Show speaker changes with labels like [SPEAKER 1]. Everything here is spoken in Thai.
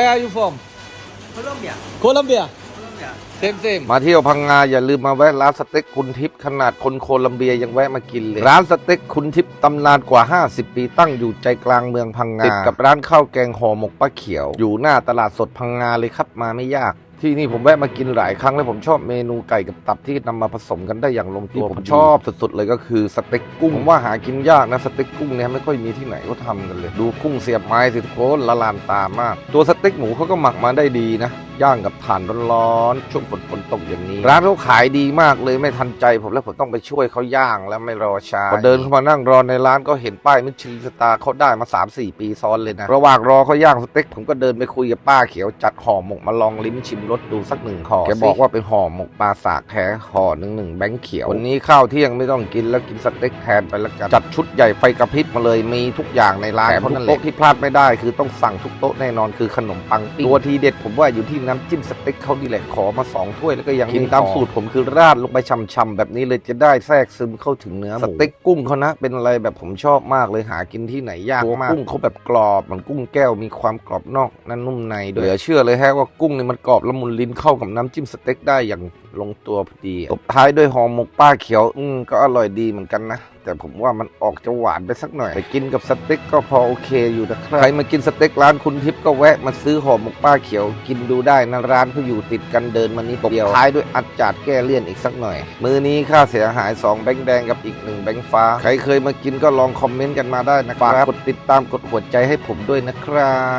[SPEAKER 1] Where are you from?
[SPEAKER 2] Colombia.
[SPEAKER 1] Colombia.
[SPEAKER 2] Colombia.
[SPEAKER 1] Same same.
[SPEAKER 3] มาเที่ยวพังงาอย่าลืมมาแวะร้านสเต็กคุณทิพย์ขนาดคนโคลัมเบียยังแวะมากินเลย ร้านสเต็กคุณทิพย์ตำนานกว่า 50 ปีตั้งอยู่ใจกลางเมืองพังงาติดกับร้านข้าวแกงห่อหมกป้าเขียว อยู่หน้าตลาดสดพังงาเลยครับมาไม่ยาก ที่นี่ผมแวะมากินหลายครั้งแล้วผมชอบเมนูไก่กับตับที่นำมาผสมกันได้อย่างลงตัวผมชอบสุดๆเลยก็คือสเต็กกุ้งผมว่าหากินยากนะสเต็กกุ้งเนี่ยไม่ค่อยมีที่ไหนเขาทำกันเลย ดูกุ้งเสียบไม้สิทุกคนละลานตามาก ตัวสเต็กหมูเขาก็หมักมาได้ดีนะ ย่างกับถ่านร้อนๆช่วงฝนฝนตกอย่างนี้ ร้านเขาขายดีมากเลยไม่ทันใจผมแล้วผมต้องไปช่วยเขาย่างแล้วไม่รอช้าพอเดินเข้ามานั่งรอในร้านก็เห็นป้ายมิชลินสตาร์เขาได้มา 3-4 ปีซ้อนเลยนะ ระหว่างรอเขาย่างสเต็กผมก็เดินไปคุยกับป้าเขียวจัดห่อหมกมาลองลิ้มชิมรสดูสักหนึ่งห่อแกบอกว่าเป็นห่อหมกปลาสากแท้ห่อหนึ่งหนึ่งแบงค์เขียววันนี้ข้าวเที่ยงไม่ต้องกินแล้วกินสเต็กแทนไปแล้วกันจัดชุดใหญ่ไฟกระพริบมาเลยมีทุกอย่างในร้านเพราะนั่นแหละที่พลาดไม่ได้ คือต้องสั่งทุกโต๊ะแน่นอนคือขนมปังปิ้งตัวทีเด็ดผมว่าอยู่ที่น้ำจิ้มสเต็กเขาดีแหละขอมาสองถ้วยแล้วก็ยังกินตามสูตรผมคือราดลงไปช่ำๆแบบนี้เลยจะได้แทรกซึมเข้าถึงเนื้อหมูสเต็กกุ้งเขานะเป็นอะไรแบบผมชอบมากเลยหากินที่ไหนยากมากกุ้งเขาแบบกรอบเหมือนกุ้งแก้วมีความกรอบนอกนั่นนุ่มในด้วยเหลือเชื่อเลยแฮะว่ากุ้งนี่มันกรอบละมุนลิ้นเข้ากับน้ำจิ้มสเต็กได้อย่างลงตัวพอดีตบท้ายด้วยห่อหมกป้าเขียว อืมก็อร่อยดีเหมือนกันนะ แต่ผมว่ามันออกจะหวานไปสักหน่อยไปกินกับสเต็กก็พอโอเคอยู่นะครับใครมากินสเต็กร้านคุณทิพย์ก็แวะมาซื้อห่อหมกป้าเขียวกินดูได้นะร้านเขาอยู่ติดกันเดินมานิดเดียวท้ายด้วยอัดจาดแก้เลี่ยนอีกสักหน่อย มือนี้ค่าเสียหาย 2 แบงค์แดงกับอีก 1 แบงค์ฟ้า ใครเคยมากินก็ลองคอมเมนต์กันมาได้นะครับกดติดตามกดหัวใจให้ผมด้วยนะครับ